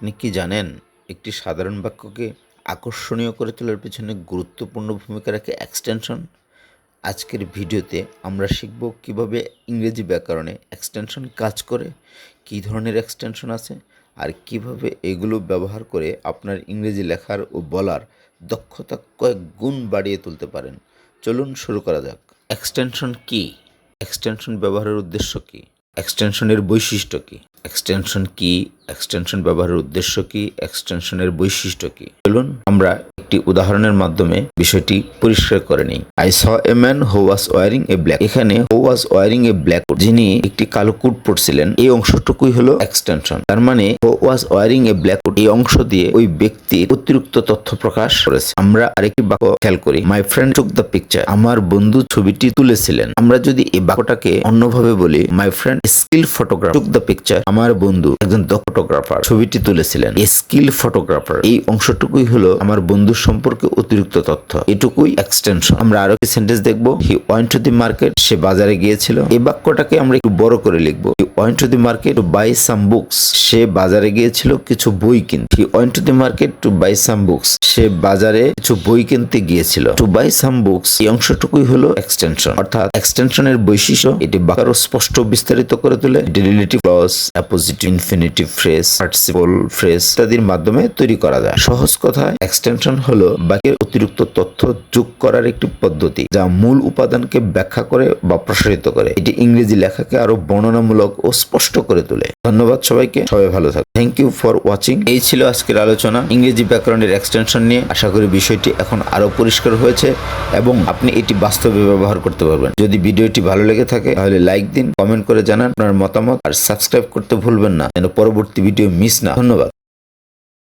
আপনি কি জানেন একটি সাধারণ বাক্যকে আকর্ষণীয় করে তোলার পেছনে গুরুত্বপূর্ণ ভূমিকা রাখে এক্সটেনশন আজকের ভিডিওতে আমরা শিখব কীভাবে ইংরেজি ব্যাকরণে এক্সটেনশন কাজ করে, কী ধরনের এক্সটেনশন আছে, আর কীভাবে এগুলো ব্যবহার করে আপনার ইংরেজি লেখার ও বলার দক্ষতা কয়েক গুণ বাড়িয়ে তুলতে পারেন। চলুন শুরু করা যাক। এক্সটেনশন কি? এক্সটেনশন ব্যবহারের উদ্দেশ্য কি? এক্সটেনশনের বৈশিষ্ট্য কী? এক্সটেনশন কি? এক্সটেনশন ব্যবহারের উদ্দেশ্য কি? এক্সটেনশনের বৈশিষ্ট্য কী? চলুন আমরা একটি উদাহরণের মাধ্যমে বিষয়টি পরিষ্কার করে নিই। আই স এ ম্যান হো ওয়াজ ওয়ারিং এ ব্ল্যাক এখানে হো ওয়াজ ওয়ারিং এ ব্ল্যাক যিনি একটি কালো কোট পরছিলেন, এই অংশটুকুই হলো এক্সটেনশন তার মানে he was wearing a black coat এই অংশ দিয়ে ওই ব্যক্তির অতিরিক্ত তথ্য প্রকাশ করেছে। আমরা আরেকটি বাক্য খেয়াল করি। My friend took the picture আমার বন্ধু ছবিটি তুলেছিলেন। আমরা যদি এই বাক্যটাকে অন্যভাবে বলি my friend skill photograph took the picture আমার বন্ধু একজন ফটোগ্রাফার ছবিটি তুলেছিলেন। স্কিল ফটোগ্রাফার এই অংশটুকুই হলো আমার বন্ধুর সম্পর্কে অতিরিক্ত তথ্য। এটুকুই এক্সটেনশন আমরা আরও সেন্টেন্স দেখব। He went to the market সে বাজারে গিয়েছিল। এই বাক্যটাকে আমরা একটু বড় করে লিখব। He went to the market to buy some books সে বাজারে গিয়েছিল, কিছু বই কিনতে। He went to the market to buy some books সে বাজারে কিছু বই কিনতে গিয়েছিল। টু বাই সাম বুকস এই অংশটুকুই হলো এক্সটেনশন অর্থাৎ এক্সটেনশনের বৈশিষ্ট্য, এটি বাক্য স্পষ্ট বিস্তারিত করে তোলে। এটি relative appositive infinitive phrase participle phrase ইত্যাদির মাধ্যমে তৈরি করা যায়। সহজ কথায় এক্সটেনশন হলো বাক্যের অতিরিক্ত তথ্য যোগ করার একটি পদ্ধতি, যা মূল উপাদানকে ব্যাখ্যা করে বা প্রসারিত করে। এটি ইংরেজি লেখাকে আরও বর্ণনামূলক ও স্পষ্ট করে তোলে। ধন্যবাদ সবাইকে, সবাই ভালো থাকুন থ্যাংক ইউ ফর ওয়াচিং এই ছিল আজকের আলোচনা ইংরেজি ব্যাকরণের এক্সটেনশন নিয়ে। আশা করি বিষয়টি এখন আরও পরিষ্কার হয়েছে এবং আপনি এটি বাস্তবে ব্যবহার করতে পারবেন। যদি ভিডিওটি ভালো লেগে থাকে, তাহলে লাইক দিন কমেন্ট করে জানান। আপনার মতামত আর সাবস্ক্রাইব করতে ভুলবেন না। যেন পরবর্তী ভিডিও মিস না ধন্যবাদ।